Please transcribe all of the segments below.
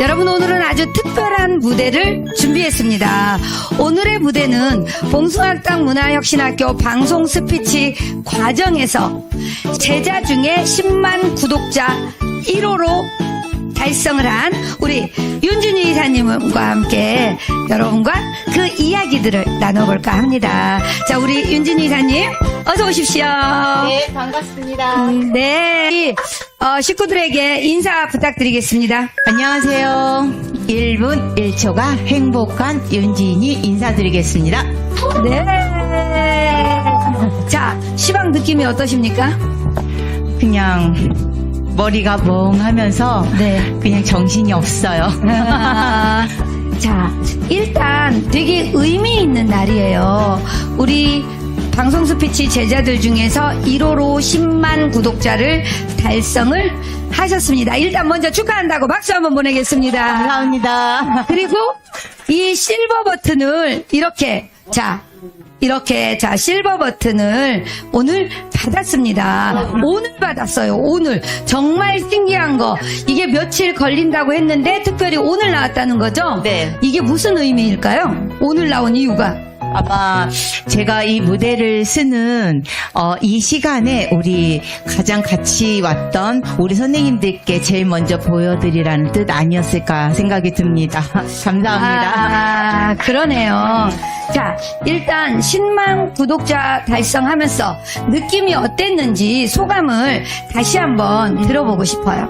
여러분 오늘은 아주 특별한 무대를 준비했습니다. 오늘의 무대는 봉숭아땅 문화혁신학교 방송 스피치 과정에서 제자 중에 10만 구독자 1호로 달성을 한 우리 윤준희 이사님과 함께 여러분과 그 이야기들을 나눠볼까 합니다. 자, 우리 윤준희 이사님, 어서 오십시오. 네, 반갑습니다. 네. 이, 어, 식구들에게 인사 부탁드리겠습니다. 안녕하세요. 1분 1초가 행복한 윤진이 인사드리겠습니다. 네. 자, 시방 느낌이 어떠십니까? 그냥 머리가 멍하면서 네. 그냥 정신이 없어요. 아, 자, 일단 되게 의미 있는 날이에요. 우리 방송 스피치 제자들 중에서 1호로 10만 구독자를 달성을 하셨습니다. 일단 먼저 축하한다고 박수 한번 보내겠습니다. 감사합니다. 그리고 이 실버 버튼을 이렇게 자 이렇게 자 실버 버튼을 오늘 받았습니다. 오늘 받았어요. 오늘 정말 신기한 거 이게 며칠 걸린다고 했는데 특별히 오늘 나왔다는 거죠? 네. 이게 무슨 의미일까요? 오늘 나온 이유가 아마 제가 이 무대를 쓰는 어, 이 시간에 우리 가장 같이 왔던 우리 선생님들께 제일 먼저 보여드리라는 뜻 아니었을까 생각이 듭니다. 감사합니다. 아, 그러네요. 자, 일단 10만 구독자 달성하면서 느낌이 어땠는지 소감을 다시 한번 들어보고 싶어요.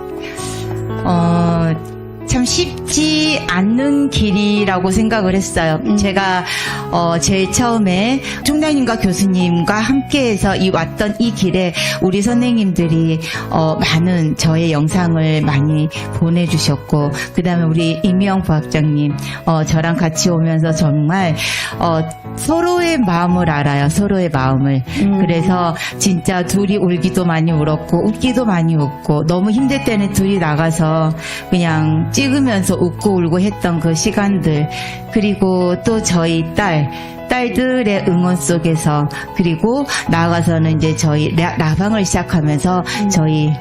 어, 참 쉽지 않는 길이라고 생각을 했어요. 음. 제가 어, 제일 처음에 총장님과 교수님과 함께해서 이 왔던 이 길에 우리 선생님들이 어, 많은 저의 영상을 많이 보내주셨고 그 다음에 우리 임미영 부학장님 어, 저랑 같이 오면서 정말 어, 서로의 마음을 알아요. 서로의 마음을. 음. 그래서 진짜 둘이 울기도 많이 울었고 웃기도 많이 웃고 너무 힘들 때는 둘이 나가서 그냥 찍으면서 웃고 울고 했던 그 시간들 그리고 또 저희 딸 딸들의 응원 속에서 그리고 나가서는 이제 저희 라, 라방을 시작하면서 저희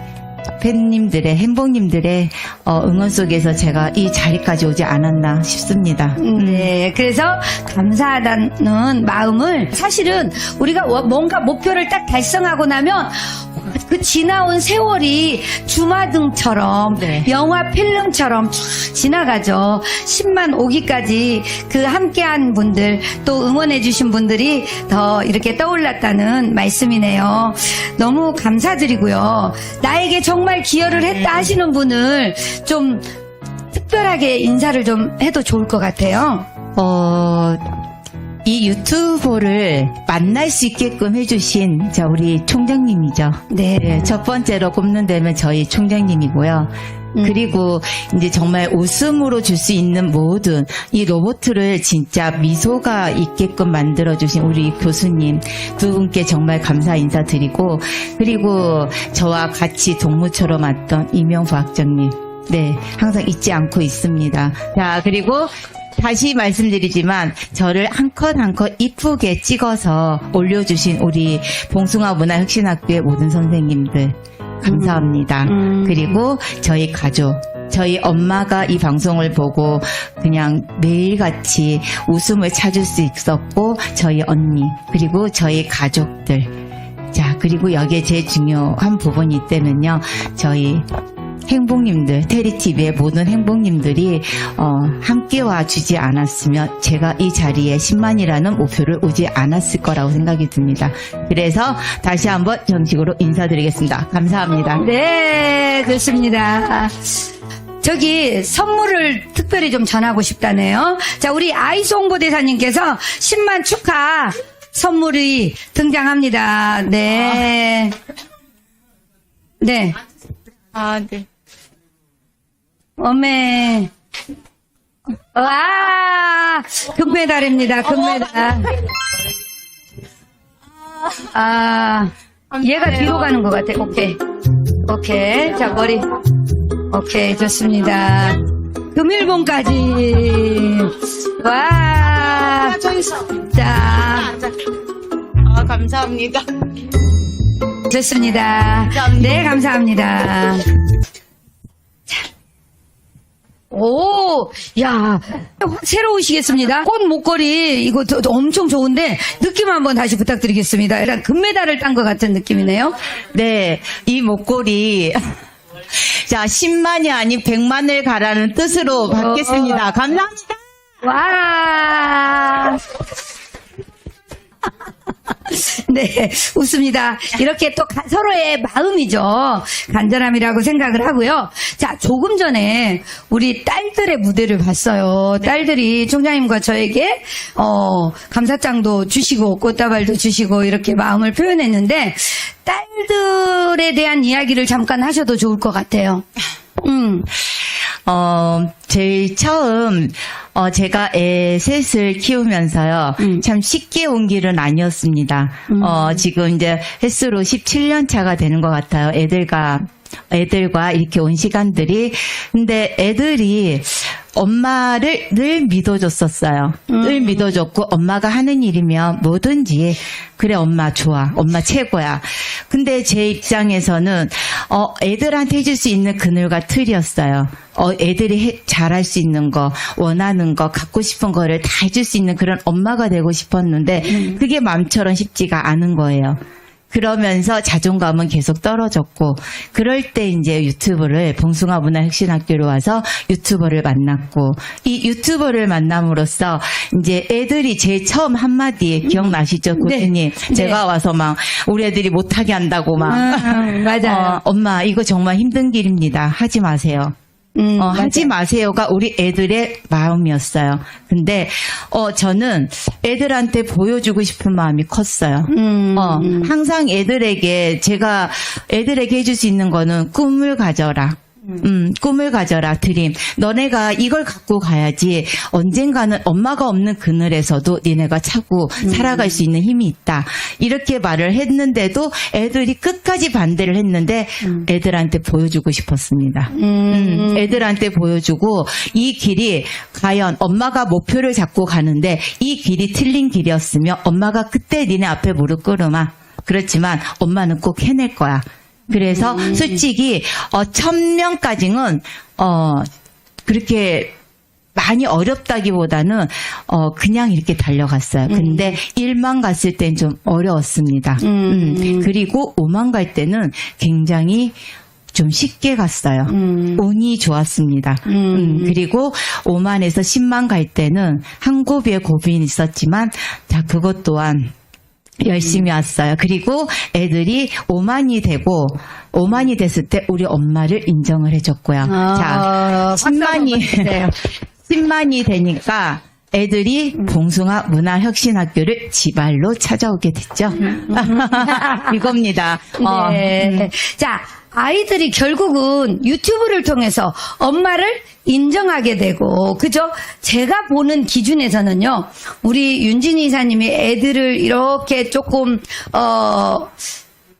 팬님들의 행복님들의 어, 응원 속에서 제가 이 자리까지 오지 않았나 싶습니다. 네, 그래서 감사하다는 마음을 사실은 우리가 워- 뭔가 목표를 딱 달성하고 나면 그 지나온 세월이 주마등처럼 네. 영화 필름처럼 쫙 지나가죠. 10만 오기까지 그 함께한 분들 또 응원해주신 분들이 더 이렇게 떠올랐다는 말씀이네요. 너무 감사드리고요. 나에게 정말 기여를 했다 하시는 분을 좀 특별하게 인사를 좀 해도 좋을 것 같아요. 어, 이 유튜버를 만날 수 있게끔 해주신 저 우리 총장님이죠. 네. 네, 첫 번째로 꼽는다면 저희 총장님이고요. 음. 그리고 이제 정말 웃음으로 줄 수 있는 모든 이 로봇을 진짜 미소가 있게끔 만들어주신 우리 교수님 두 분께 정말 감사 인사드리고 그리고 저와 같이 동무처럼 왔던 이명부 학장님 네 항상 잊지 않고 있습니다. 자 그리고 다시 말씀드리지만 저를 한 컷 한 컷 이쁘게 찍어서 올려주신 우리 봉숭아 문화혁신학교의 모든 선생님들 감사합니다. 음. 그리고 저희 가족. 저희 엄마가 이 방송을 보고 그냥 매일같이 웃음을 찾을 수 있었고 저희 언니 그리고 저희 가족들 자 그리고 여기에 제일 중요한 부분이 있다면요 저희 행복님들 테리TV의 모든 행복님들이 어, 함께 와주지 않았으면 제가 이 자리에 10만이라는 목표를 오지 않았을 거라고 생각이 듭니다. 그래서 다시 한번 정식으로 인사드리겠습니다. 감사합니다. 네, 좋습니다. 저기 선물을 특별히 좀 전하고 싶다네요. 자, 우리 아이스 홍보대사님께서 10만 축하 선물이 등장합니다. 네. 네. 아, 네. 어메. 와, 금메달입니다, 금메달. 아, 얘가 뒤로 가는 것 같아. 오케이. 오케이. 자, 머리. 오케이, 좋습니다. 금일봉까지. 와. 자, 아, 감사합니다. 좋습니다. 네, 감사합니다. 자. 오, 야, 확 새로우시겠습니다. 꽃 목걸이, 이거 더- 더 엄청 좋은데, 느낌 한번 다시 부탁드리겠습니다. 일단 금메달을 딴 것 같은 느낌이네요. 네, 이 목걸이. 자, 10만이 아닌 100만을 가라는 뜻으로 받겠습니다. 감사합니다. 와. 네, 웃습니다. 이렇게 또 가- 서로의 마음이죠. 간절함이라고 생각을 하고요. 자, 조금 전에 우리 딸들의 무대를 봤어요. 딸들이 총장님과 저에게, 어, 감사장도 주시고, 꽃다발도 주시고, 이렇게 마음을 표현했는데, 딸들에 대한 이야기를 잠깐 하셔도 좋을 것 같아요. 음, 어, 제일 처음, 어, 제가 애 셋을 키우면서요, 음. 참 쉽게 온 길은 아니었습니다. 어, 지금 이제 횟수로 17년 차가 되는 것 같아요. 애들과, 애들과 이렇게 온 시간들이. 근데 애들이 엄마를 늘 믿어줬었어요. 늘 믿어줬고, 엄마가 하는 일이면 뭐든지, 그래, 엄마 좋아. 엄마 최고야. 근데 제 입장에서는, 어, 애들한테 해줄 수 있는 그늘과 틀이었어요. 어, 애들이 해- 잘할 수 있는 거, 원하는 거, 갖고 싶은 거를 다 해줄 수 있는 그런 엄마가 되고 싶었는데, 그게 마음처럼 쉽지가 않은 거예요. 그러면서 자존감은 계속 떨어졌고, 그럴 때 이제 유튜브를, 봉숭아 문화혁신학교로 와서 유튜버를 만났고, 이 유튜버를 만남으로써 이제 애들이 제일 처음 한마디 기억나시죠? 네. 교수님. 제가 와서 막, 우리 애들이 못하게 한다고 막, 음, 맞아요. 어, 엄마, 이거 정말 힘든 길입니다. 하지 마세요. 음, 어. 하지 마세요가 우리 애들의 마음이었어요. 근데, 어, 저는 애들한테 보여주고 싶은 마음이 컸어요. 음, 어, 항상 애들에게, 제가 애들에게 해줄 수 있는 거는 꿈을 가져라. 음, 꿈을 가져라, 드림. 너네가 이걸 갖고 가야지 언젠가는 엄마가 없는 그늘에서도 니네가 차고 살아갈 수 있는 힘이 있다. 이렇게 말을 했는데도 애들이 끝까지 반대를 했는데 애들한테 보여주고 싶었습니다. 음, 애들한테 보여주고 이 길이 과연 엄마가 목표를 잡고 가는데 이 길이 틀린 길이었으면 엄마가 그때 니네 앞에 무릎 꿇으마. 그렇지만 엄마는 꼭 해낼 거야. 그래서 솔직히 어, 천 명까지는 어 그렇게 많이 어렵다기보다는 어 그냥 이렇게 달려갔어요. 근데 1만 갔을 땐 좀 어려웠습니다. 음. 음, 그리고 5만 갈 때는 굉장히 좀 쉽게 갔어요. 음. 운이 좋았습니다. 음. 음, 그리고 5만에서 10만 갈 때는 한 고비의 고민이 있었지만 자 그것 또한 열심히 왔어요. 그리고 애들이 5만이 되고 5만이 됐을 때 우리 엄마를 인정을 해줬고요. 자, 10만이 10만이 되니까 애들이 봉숭아 문화혁신학교를 지발로 찾아오게 됐죠. 이겁니다. 어, 네. 자, 아이들이 결국은 유튜브를 통해서 엄마를 인정하게 되고, 그죠? 제가 보는 기준에서는요, 우리 윤진이 이사님이 애들을 이렇게 조금, 어,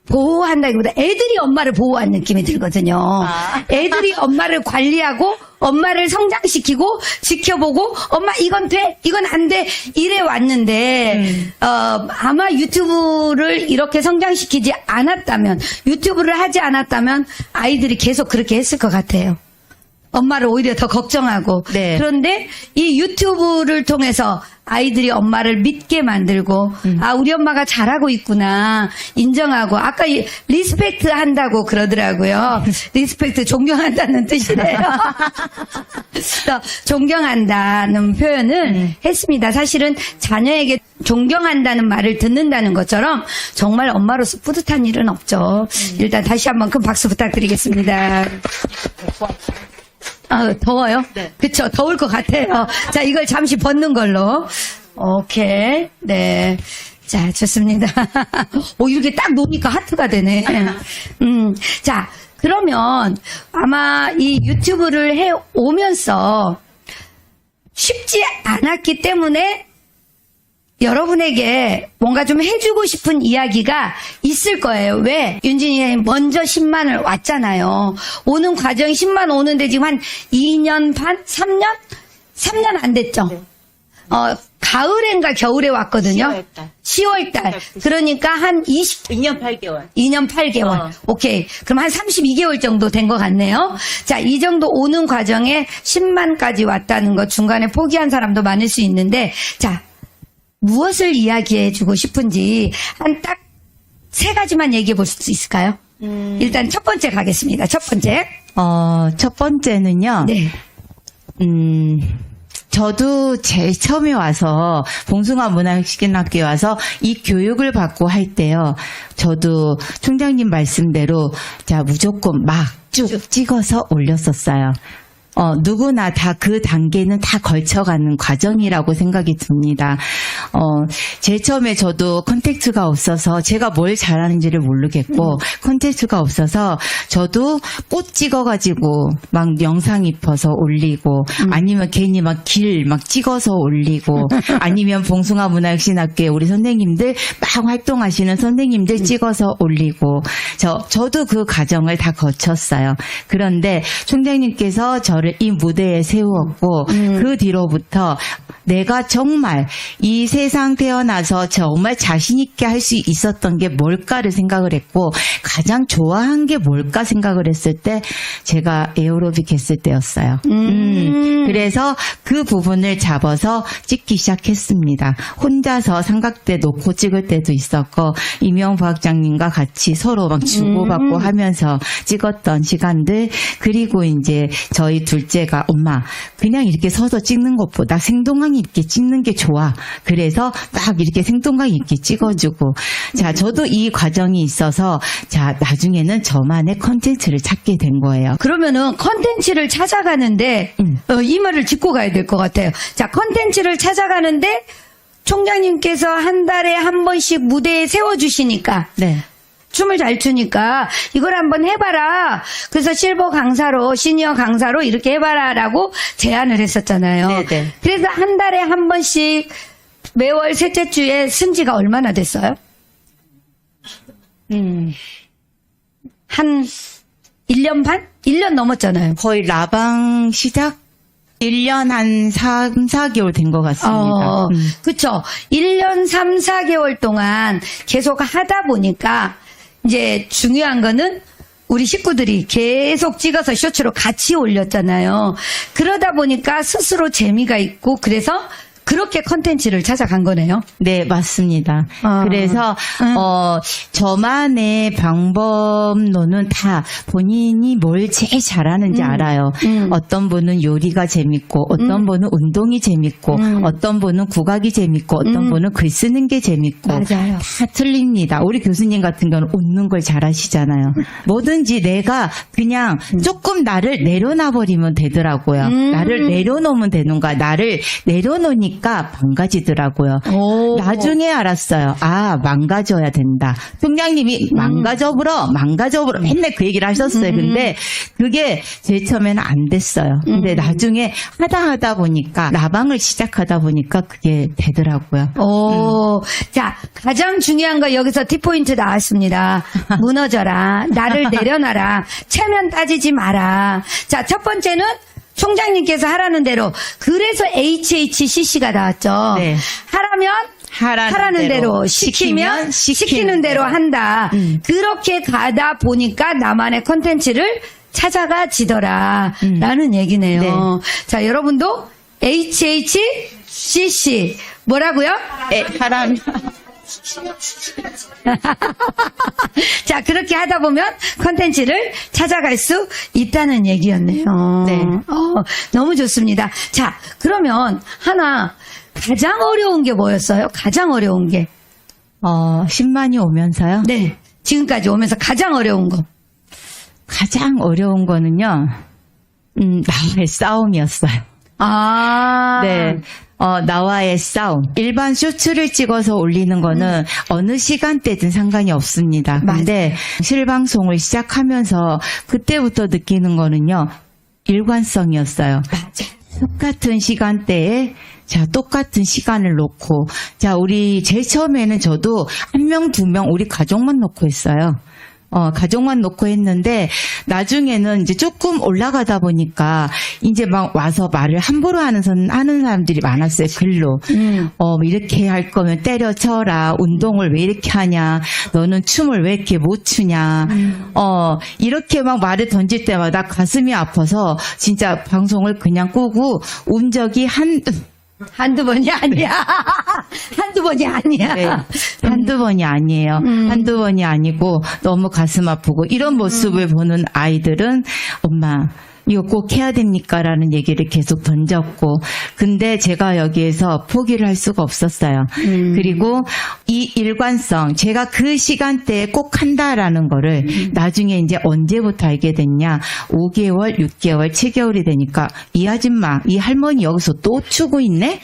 보호한다기보다 애들이 엄마를 보호한 느낌이 들거든요. 애들이 엄마를 관리하고 엄마를 성장시키고 지켜보고 엄마 이건 돼 이건 안 돼 이래 왔는데 어, 아마 유튜브를 이렇게 성장시키지 않았다면 유튜브를 하지 않았다면 아이들이 계속 그렇게 했을 것 같아요. 엄마를 오히려 더 걱정하고. 네. 그런데 이 유튜브를 통해서 아이들이 엄마를 믿게 만들고 아 우리 엄마가 잘하고 있구나 인정하고 아까 이 리스펙트 한다고 그러더라고요. 리스펙트 존경한다는 뜻이래요. 존경한다는 표현을 했습니다. 사실은 자녀에게 존경한다는 말을 듣는다는 것처럼 정말 엄마로서 뿌듯한 일은 없죠. 일단 다시 한번 큰 박수 부탁드리겠습니다 아, 더워요? 네. 그쵸, 더울 것 같아요. 자, 이걸 잠시 벗는 걸로. 오케이. 네. 자, 좋습니다. 오, 이렇게 딱 놓으니까 하트가 되네. 음, 자, 그러면 아마 이 유튜브를 해 오면서 쉽지 않았기 때문에 여러분에게 뭔가 좀 해주고 싶은 이야기가 있을 거예요. 왜? 윤진이 먼저 10만을 왔잖아요. 오는 과정 10만 오는데 지금 한 2년 반? 3년? 3년 안 됐죠? 어, 가을엔가 겨울에 왔거든요. 10월달. 10월달. 그러니까 한 20, 2년 8개월. 2년 8개월. 어. 오케이. 그럼 한 32개월 정도 된 것 같네요. 자, 이 정도 오는 과정에 10만까지 왔다는 것 중간에 포기한 사람도 많을 수 있는데, 자, 무엇을 이야기해 주고 싶은지 한 딱 세 가지만 얘기해 볼 수 있을까요? 일단 첫 번째 가겠습니다. 첫 번째. 어, 첫 번째는요. 네. 음, 저도 제일 처음에 와서 봉숭아 문화식인학교에 와서 이 교육을 받고 할 때요. 저도 총장님 말씀대로 자 무조건 막 쭉 찍어서 올렸었어요. 어, 누구나 다 그 단계는 다 걸쳐가는 과정이라고 생각이 듭니다. 어, 제일 처음에 저도 컨택트가 없어서 제가 뭘 잘하는지를 모르겠고, 컨택트가 없어서 저도 꽃 찍어가지고 막 영상 입혀서 올리고, 아니면 괜히 막길막 찍어서 올리고, 아니면 봉숭아 문화혁신학교에 우리 선생님들 막 활동하시는 선생님들 찍어서 올리고, 저, 저도 그 과정을 다 거쳤어요. 그런데 총장님께서 저를 이 무대에 세우었고, 그 뒤로부터 내가 정말 이 세상 태어나서 정말 자신 있게 할 수 있었던 게 뭘까를 생각을 했고, 가장 좋아한 게 뭘까 생각을 했을 때, 제가 에어로빅 했을 때였어요. 음, 그래서 그 부분을 잡아서 찍기 시작했습니다. 혼자서 삼각대 놓고 찍을 때도 있었고, 이명 부학장님과 같이 서로 막 주고받고 하면서 찍었던 시간들, 그리고 이제 저희 둘째가 엄마, 그냥 이렇게 서서 찍는 것보다 생동감 있게 찍는 게 좋아. 그래서 막 이렇게 생동감 있게 찍어주고, 자, 저도 이 과정이 있어서, 자, 나중에는 저만의 컨텐츠를 찾게 된 거예요. 그러면은 컨텐츠를 찾아가는데 음. 어, 이 말을 짚고 가야 될 것 같아요. 자, 컨텐츠를 찾아가는데 총장님께서 한 달에 한 번씩 무대에 세워주시니까 네. 춤을 잘 추니까 이걸 한번 해봐라. 그래서 실버 강사로 시니어 강사로 이렇게 해봐라라고 제안을 했었잖아요. 네네. 그래서 한 달에 한 번씩 매월 셋째 주에 쓴지가 얼마나 됐어요? 음. 한 1년 반? 1년 넘었잖아요. 거의 라방 시작 1년 한 3, 4개월 된 것 같습니다. 어, 음. 그쵸. 1년 3, 4개월 동안 계속 하다 보니까 이제 중요한 거는 우리 식구들이 계속 찍어서 쇼츠로 같이 올렸잖아요. 그러다 보니까 스스로 재미가 있고 그래서 그렇게 컨텐츠를 찾아간 거네요. 네, 맞습니다. 아. 그래서 음. 어 저만의 방법론은 다 본인이 뭘 제일 잘하는지 알아요. 음. 어떤 분은 요리가 재밌고, 어떤 분은 운동이 재밌고, 음. 어떤 분은 국악이 재밌고, 어떤 음. 분은 글 쓰는 게 재밌고, 맞아요. 다 틀립니다. 우리 교수님 같은 경우는 웃는 걸 잘하시잖아요. 뭐든지 내가 그냥 조금 나를 내려놔 버리면 되더라고요. 음. 나를 내려놓으면 되는 거야. 나를 내려놓으니까 망가지더라고요. 오. 나중에 알았어요. 아, 망가져야 된다. 총장님이 음. 망가져버려, 망가져버려. 맨날 그 얘기를 하셨어요. 근데 그게 제일 처음에는 안 됐어요. 근데 음. 나중에 하다 하다 보니까 라방을 시작하다 보니까 그게 되더라고요. 오, 자, 가장 중요한 거 여기서 T포인트 나왔습니다. 무너져라. 나를 내려놔라. 체면 따지지 마라. 자, 첫 번째는 총장님께서 하라는 대로. 그래서 HHCC가 나왔죠. 네. 하라면 하라는, 하라는 대로, 시키면 시키는 대로 한다. 음. 그렇게 가다 보니까 나만의 컨텐츠를 찾아가지더라. 음. 라는 얘기네요. 네. 자, 여러분도 HHCC 뭐라고요? 에, 하라면 자, 그렇게 하다 보면 컨텐츠를 찾아갈 수 있다는 얘기였네요. 네. 어, 너무 좋습니다. 자, 그러면 하나 가장 어려운 게 뭐였어요? 가장 어려운 게. 어, 10만이 오면서요. 네. 지금까지 오면서 가장 어려운 거. 가장 어려운 거는요. 음, 나와의 싸움이었어요. 아. 네. 어, 나와의 싸움. 일반 쇼츠를 찍어서 올리는 거는 어느 시간대든 상관이 없습니다. 근데 실방송을 시작하면서 그때부터 느끼는 거는요. 일관성이었어요. 맞아. 똑같은 시간대에 자 똑같은 시간을 놓고 자 우리 제일 처음에는 저도 한 명 두 명 우리 가족만 놓고 했어요. 어, 가족만 놓고 했는데 나중에는 이제 조금 올라가다 보니까 이제 막 와서 말을 함부로 하는 선 하는 사람들이 많았어요. 글로. 음. 어, 뭐 이렇게 할 거면 때려쳐라. 운동을 왜 이렇게 하냐. 너는 춤을 왜 이렇게 못 추냐. 어, 이렇게 막 말을 던질 때마다 가슴이 아파서 진짜 방송을 그냥 끄고 운 적이 한, 한두 번이 아니야. 한두 번이 아니야. 네, 한두 번이 아니에요. 음. 한두 번이 아니고 너무 가슴 아프고 이런 모습을 보는 아이들은 엄마 이거 꼭 해야 됩니까? 라는 얘기를 계속 던졌고 근데 제가 여기에서 포기를 할 수가 없었어요. 음. 그리고 이 일관성 제가 그 시간대에 꼭 한다라는 거를 음. 나중에 이제 언제부터 알게 됐냐 5개월, 6개월, 7개월이 되니까 이 아줌마, 이 할머니 여기서 또 추고 있네?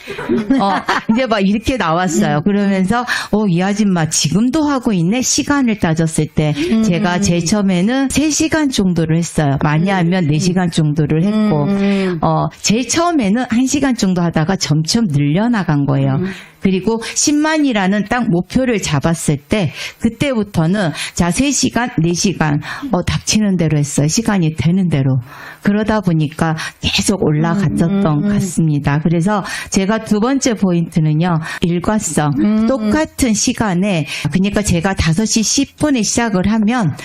어, 이제 막 이렇게 나왔어요. 그러면서 어, 이 아줌마 지금도 하고 있네? 시간을 따졌을 때 제가 제일 처음에는 3시간 정도를 했어요. 많이 하면 4시간 정도를 했고 음. 어, 제일 처음에는 1시간 정도 하다가 점점 늘려나간 거예요. 그리고 10만이라는 딱 목표를 잡았을 때 그때부터는 자 3시간, 4시간 어, 닥치는 대로 했어요. 시간이 되는 대로. 그러다 보니까 계속 올라갔었던 것 같습니다. 그래서 제가 두 번째 포인트는요. 일과성. 똑같은 시간에 그러니까 제가 5시 10분에 시작을 하면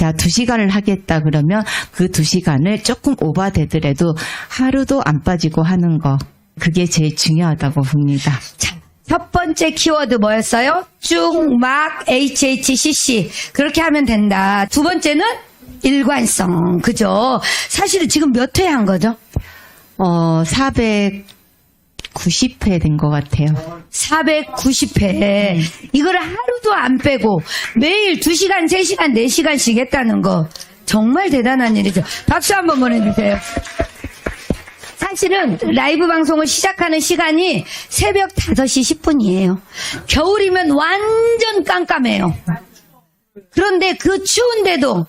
자, 두 시간을 하겠다 그러면 그 두 시간을 조금 오바되더라도 하루도 안 빠지고 하는 거. 그게 제일 중요하다고 봅니다. 자, 첫 번째 키워드 뭐였어요? 쭉, 막, HHCC. 그렇게 하면 된다. 두 번째는 일관성. 그죠? 사실 은 지금 몇 회 한 거죠? 어, 490회 된 것 같아요. 490회. 이거를 하루도 안 빼고 매일 2시간, 3시간, 4시간씩 했다는 거. 정말 대단한 일이죠. 박수 한번 보내주세요. 사실은 라이브 방송을 시작하는 시간이 새벽 5시 10분이에요. 겨울이면 완전 깜깜해요. 그런데 그 추운데도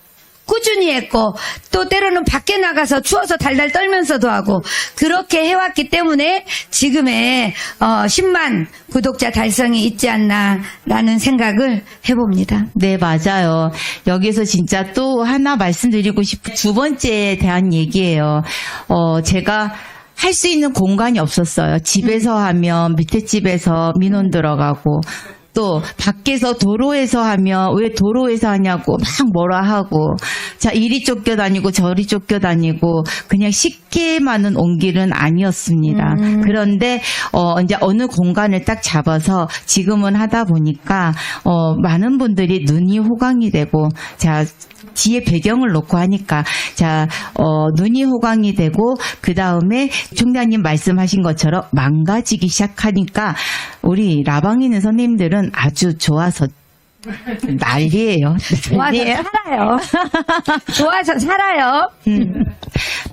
꾸준히 했고 또 때로는 밖에 나가서 추워서 달달 떨면서도 하고 그렇게 해왔기 때문에 지금의 어, 10만 구독자 달성이 있지 않나라는 생각을 해봅니다. 네, 맞아요. 여기서 진짜 또 하나 말씀드리고 싶은 두 번째에 대한 얘기예요. 어, 제가 할 수 있는 공간이 없었어요. 집에서 하면 밑에 집에서 민원 들어가고 또 밖에서 도로에서 하면 왜 도로에서 하냐고 막 뭐라 하고 자 이리 쫓겨 다니고 저리 쫓겨 다니고 그냥 쉽게만은 온 길은 아니었습니다. 그런데 어 이제 어느 공간을 딱 잡아서 지금은 하다 보니까 어 많은 분들이 눈이 호강이 되고 자 뒤에 배경을 놓고 하니까 자 어, 눈이 호강이 되고 그 다음에 총장님 말씀하신 것처럼 망가지기 시작하니까 우리 라방이는 선생님들은 아주 좋아서 난리예요. 좋아서. 살아요. 좋아서 살아요.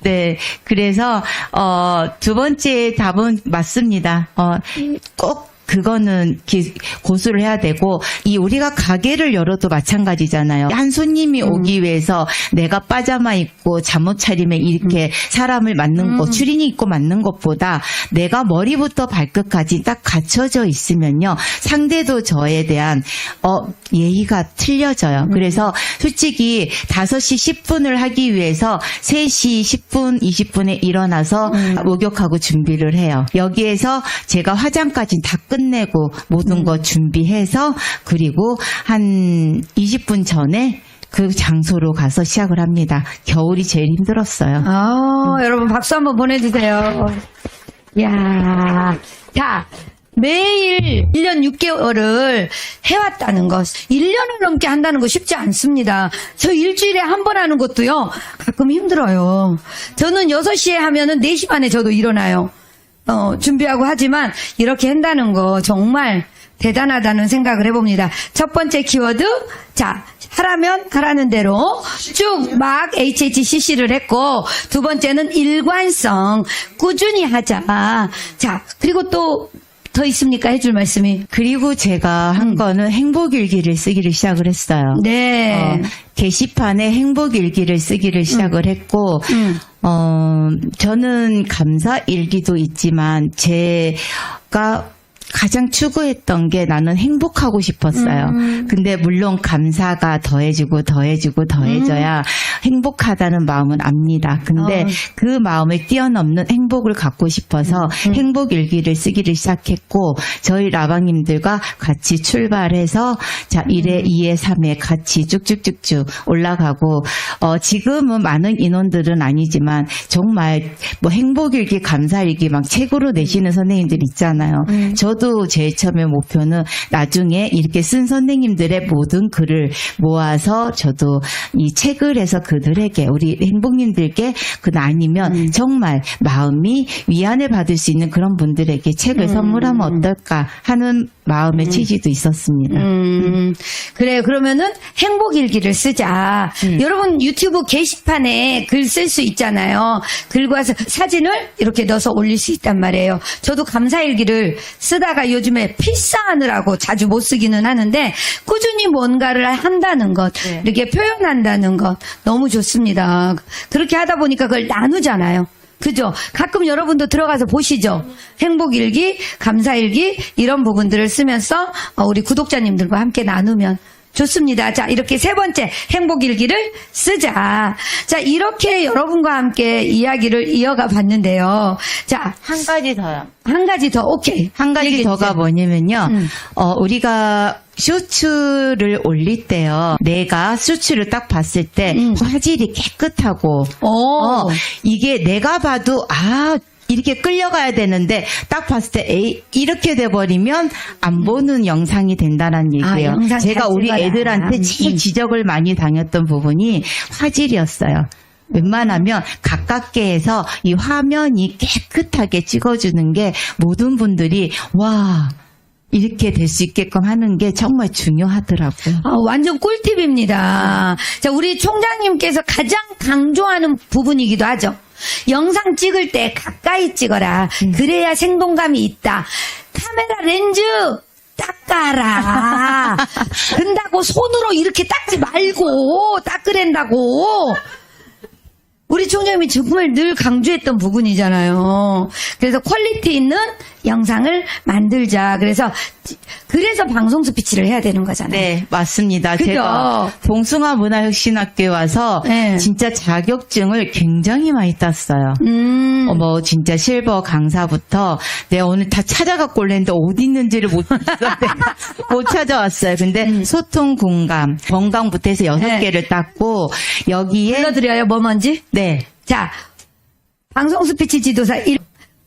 네, 그래서 어, 두 번째 답은 맞습니다. 어, 꼭 그거는 기- 고수를 해야 되고 이 우리가 가게를 열어도 마찬가지잖아요. 한 손님이 오기 위해서 내가 빠자마 입고 잠옷 차림에 이렇게 사람을 맞는 것, 추리닝 입고 맞는 것보다 내가 머리부터 발끝까지 딱 갖춰져 있으면요. 상대도 저에 대한 어 예의가 틀려져요. 그래서 솔직히 5시 10분을 하기 위해서 3시 10분, 20분에 일어나서 목욕하고 준비를 해요. 여기에서 제가 화장까지 다 끝 내고 모든 거 준비해서 그리고 한 20분 전에 그 장소로 가서 시작을 합니다. 겨울이 제일 힘들었어요. 아, 여러분 박수 한번 보내주세요. 야, 자, 매일 1년 6개월을 해왔다는 것. 1년을 넘게 한다는 거 쉽지 않습니다. 저 일주일에 한 번 하는 것도요, 가끔 힘들어요. 저는 6시에 하면은 4시 반에 저도 일어나요. 어, 준비하고 하지만 이렇게 한다는 거 정말 대단하다는 생각을 해봅니다. 첫 번째 키워드, 자, 하라면 하라는 대로 쭉 막 HHCC를 했고, 두 번째는 일관성, 꾸준히 하자. 자, 그리고 또 더 있습니까? 해줄 말씀이. 그리고 제가 한 거는 행복일기를 쓰기를 시작을 했어요. 네. 어, 게시판에 행복일기를 쓰기를 시작을 했고, 음. 어, 저는 감사 일기도 있지만, 제가 가장 추구했던 게 나는 행복하고 싶었어요. 음. 근데 물론 감사가 더해지고 더해지고 더해져야 행복하다는 마음은 압니다. 근데 어. 그 마음을 뛰어넘는 행복을 갖고 싶어서 음. 행복 일기를 쓰기를 시작했고 저희 라방님들과 같이 출발해서 자 1회, 2회, 3회 같이 쭉쭉쭉쭉 올라가고 어 지금은 많은 인원들은 아니지만 정말 뭐 행복 일기, 감사 일기 막 책으로 내시는 선생님들 있잖아요. 음. 저도 제일 처음에 목표는 나중에 이렇게 쓴 선생님들의 모든 글을 모아서 저도 이 책을 해서 그들에게 우리 행복님들께 그 아니면 음. 정말 마음이 위안을 받을 수 있는 그런 분들에게 책을 음. 선물하면 어떨까 하는 마음의 취지도 있었습니다. 음, 그래요. 그러면은 행복일기를 쓰자. 음. 여러분 유튜브 게시판에 글 쓸 수 있잖아요. 글과 사진을 이렇게 넣어서 올릴 수 있단 말이에요. 저도 감사일기를 쓰다가 요즘에 필사하느라고 자주 못 쓰기는 하는데 꾸준히 뭔가를 한다는 것, 네. 이렇게 표현한다는 것 너무 좋습니다. 그렇게 하다 보니까 그걸 나누잖아요. 그죠? 가끔 여러분도 들어가서 보시죠. 행복일기, 감사일기, 이런 부분들을 쓰면서 어, 우리 구독자님들과 함께 나누면 좋습니다. 자, 이렇게 세 번째 행복일기를 쓰자. 자, 이렇게 여러분과 함께 이야기를 이어가 봤는데요. 자, 한 가지 더요. 한 가지 더, 오케이. 한 가지 더가. 뭐냐면요. 음. 어, 우리가 쇼츠를 올릴 때요. 내가 쇼츠를 딱 봤을 때 음. 화질이 깨끗하고 오. 어, 이게 내가 봐도 아 이렇게 끌려가야 되는데 딱 봤을 때 에이 이렇게 돼버리면 안 보는 영상이 된다는 아, 얘기예요. 영상 제가 우리. 애들한테 제일 음. 지적을 많이 당했던 부분이 화질이었어요. 웬만하면 가깝게 해서 이 화면이 깨끗하게 찍어주는 게 모든 분들이 와 이렇게 될 수 있게끔 하는 게 정말 중요하더라고요. 아, 완전 꿀팁입니다. 자, 우리 총장님께서 가장 강조하는 부분이기도 하죠. 영상 찍을 때 가까이 찍어라. 그래야 생동감이 있다. 카메라 렌즈 닦아라. 근다고 손으로 이렇게 닦지 말고 닦으랜다고. 우리 총장님이 정말 늘 강조했던 부분이잖아요. 그래서 퀄리티 있는 영상을 만들자. 그래서 그래서 방송 스피치를 해야 되는 거잖아요. 네, 맞습니다. 그죠? 제가 봉숭아 문화혁신학교에 와서 네. 진짜 자격증을 굉장히 많이 땄어요. 음. 어, 뭐 진짜 실버 강사부터 내가 오늘 다 찾아갖고 올랬는데 어디 있는지를 못, 못 찾아왔어요. 근데 소통 공감, 건강부터 해서 여섯 음. 네. 개를 땄고 여기에 불러드려요, 뭐 뭔지? 네 자, 방송 스피치 지도사 1,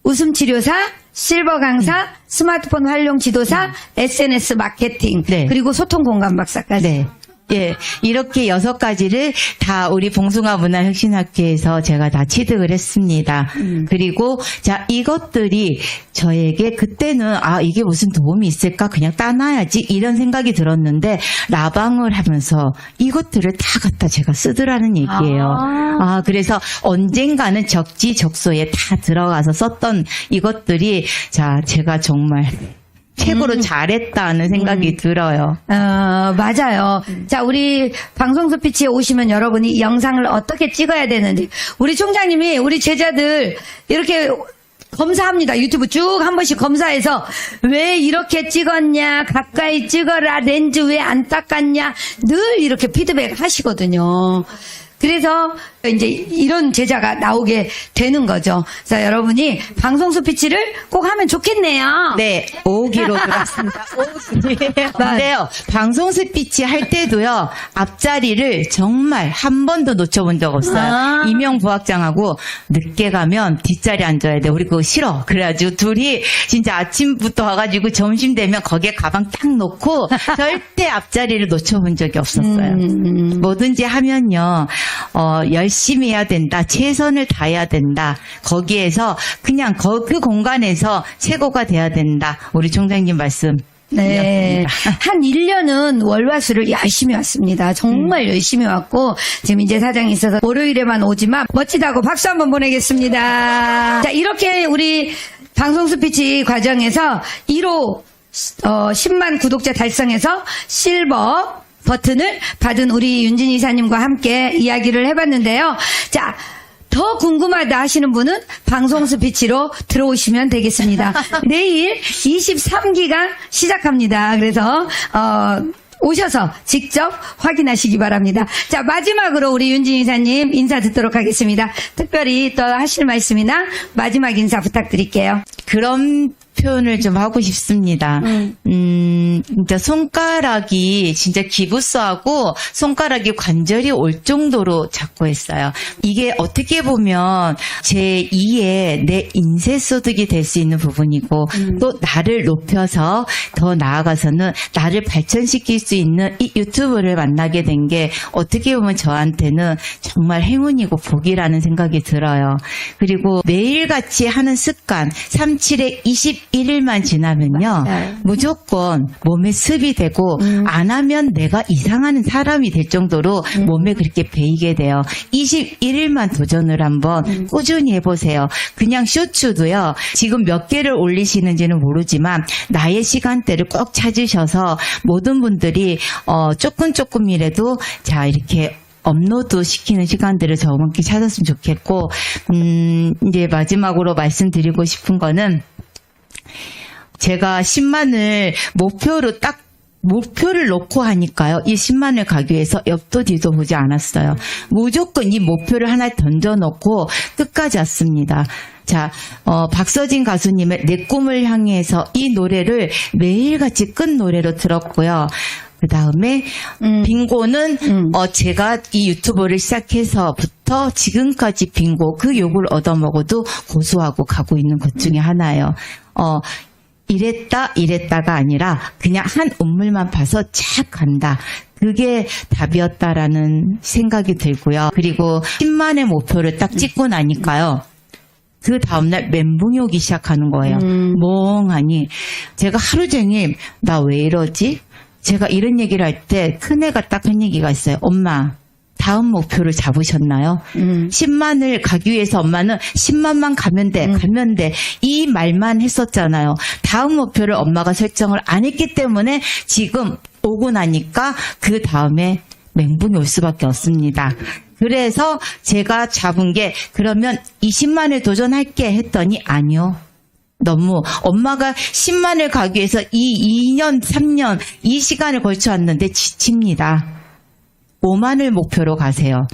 웃음 치료사, 실버 강사, 스마트폰 활용 지도사, SNS 마케팅, 음. 네. 그리고 소통 공간 박사까지. 네. 예, 이렇게 여섯 가지를 다 우리 봉숭아 문화혁신학교에서 제가 다 취득을 했습니다. 음. 그리고 자, 이것들이 저에게 그때는 아, 이게 무슨 도움이 있을까? 그냥 따놔야지. 이런 생각이 들었는데 라방을 하면서 이것들을 다 갖다 제가 쓰더라는 얘기예요. 아. 아, 그래서 언젠가는 적지적소에 다 들어가서 썼던 이것들이 자, 제가 정말 최고로 음. 잘했다는 생각이 들어요. 어, 맞아요. 자, 우리 방송 스피치에 오시면 여러분이 이 영상을 어떻게 찍어야 되는지. 우리 총장님이 우리 제자들 이렇게 검사합니다. 유튜브 쭉 한 번씩 검사해서 왜 이렇게 찍었냐, 가까이 찍어라, 렌즈 왜 안 닦았냐, 늘 이렇게 피드백 하시거든요. 그래서 이제 이런 제자가 나오게 되는 거죠. 자, 여러분이 방송 스피치를 꼭 하면 좋겠네요. 네, 5기로 들었습니다. 5기. 근데요, 방송 스피치 할 때도요, 앞자리를 정말 한 번도 놓쳐본 적 없어요. 아. 이명 부학장하고 늦게 가면 뒷자리 앉아야 돼. 우리 그거 싫어. 그래가지고 둘이 진짜 아침부터 와가지고 점심 되면 거기에 가방 딱 놓고 절대 앞자리를 놓쳐본 적이 없었어요. 음. 뭐든지 하면요, 어, 열심히 해야 된다. 최선을 다해야 된다. 거기에서 그냥 거, 그 공간에서 최고가 돼야 된다. 우리 총장님 말씀. 네. 한 1년은 월화수를 열심히 왔습니다. 정말 열심히 왔고, 지금 이제 사장이 있어서 월요일에만 오지만 멋지다고 박수 한번 보내겠습니다. 자, 이렇게 우리 방송 스피치 과정에서 1호, 어, 10만 구독자 달성해서 실버 버튼을 받은 우리 윤진 이사님과 함께 이야기를 해봤는데요. 자, 더 궁금하다 하시는 분은 방송 스피치로 들어오시면 되겠습니다. 내일 23기가 시작합니다. 그래서 어 오셔서 직접 확인하시기 바랍니다. 자, 마지막으로 우리 윤진 이사님 인사 듣도록 하겠습니다. 특별히 또 하실 말씀이나 마지막 인사 부탁드릴게요. 그런 표현을 좀 하고 싶습니다. 음. 음, 진짜 손가락이 진짜 기부스하고 손가락이 관절이 올 정도로 잡고 했어요. 이게 어떻게 보면 제 2의 내 인쇄 소득이 될 수 있는 부분이고 또 나를 높여서 더 나아가서는 나를 발전시킬 수 있는 이 유튜브를 만나게 된 게 어떻게 보면 저한테는 정말 행운이고 복이라는 생각이 들어요. 그리고 매일같이 하는 습관 37에 21일만 지나면요. 네. 무조건 몸에 습이 되고 안 하면 내가 이상한 사람이 될 정도로 몸에 그렇게 배이게 돼요. 21일만 도전을 한번 꾸준히 해보세요. 그냥 쇼츠도요. 지금 몇 개를 올리시는지는 모르지만 나의 시간대를 꼭 찾으셔서 모든 분들이 어, 조금 조금이라도 자 이렇게 업로드 시키는 시간들을 저번께 찾았으면 좋겠고 음 이제 마지막으로 말씀드리고 싶은 거는 제가 10만을 목표로 딱 목표를 놓고 하니까요. 이 10만을 가기 위해서 옆도 뒤도 보지 않았어요. 무조건 이 목표를 하나 던져놓고 끝까지 왔습니다. 자, 어, 박서진 가수님의 내 꿈을 향해서 이 노래를 매일같이 끝 노래로 들었고요. 그 다음에 음. 빙고는 음. 어, 제가 이 유튜브를 시작해서부터 지금까지 빙고 그 욕을 얻어먹어도 고수하고 가고 있는 것 중에 하나예요. 어, 이랬다 이랬다가 아니라 그냥 한 운물만 봐서 쫙 간다. 그게 답이었다라는 생각이 들고요. 그리고 10만의 목표를 딱 찍고 나니까요. 그 다음날 멘붕이 오기 시작하는 거예요. 음. 멍하니. 제가 하루 종일 나 왜 이러지? 제가 이런 얘기를 할 때 큰애가 딱 한 얘기가 있어요. 엄마, 다음 목표를 잡으셨나요? 음. 10만을 가기 위해서 엄마는 10만만 가면 돼, 가면 돼. 이 말만 했었잖아요. 다음 목표를 엄마가 설정을 안 했기 때문에 지금 오고 나니까 그 다음에 멘붕이 올 수밖에 없습니다. 그래서 제가 잡은 게 그러면 20만을 도전할게 했더니 아니요. 너무 엄마가 10만을 가기 위해서 이 2년, 3년 이 시간을 걸쳐 왔는데 지칩니다. 5만을 목표로 가세요.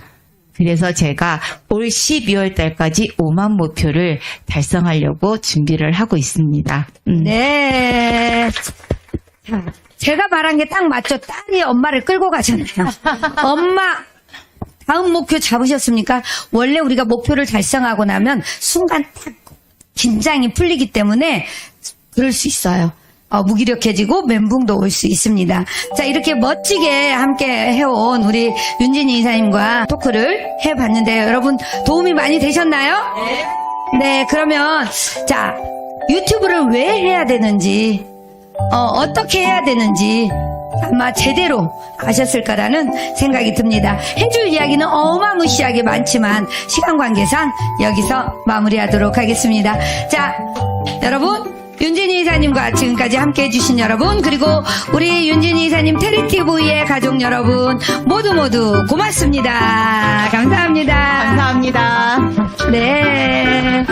그래서 제가 올 12월 달까지 5만 목표를 달성하려고 준비를 하고 있습니다. 음. 네. 자, 제가 말한 게 딱 맞죠. 딸이 엄마를 끌고 가잖아요. 엄마, 다음 목표 잡으셨습니까? 원래 우리가 목표를 달성하고 나면 순간 딱 긴장이 풀리기 때문에 그럴 수 있어요. 어, 무기력해지고 멘붕도 올 수 있습니다. 자, 이렇게 멋지게 함께 해온 우리 윤진이 이사님과 토크를 해봤는데요. 여러분 도움이 많이 되셨나요? 네, 그러면 자 유튜브를 왜 해야 되는지 어, 떻게 해야 되는지 아마 제대로 아셨을 거라는 생각이 듭니다. 해줄 이야기는 어마무시하게 많지만 시간 관계상 여기서 마무리하도록 하겠습니다. 자, 여러분. 윤진이 이사님과 지금까지 함께 해주신 여러분, 그리고 우리 윤진이 이사님 테리티브의 가족 여러분, 모두 모두 고맙습니다. 감사합니다. 감사합니다. 네.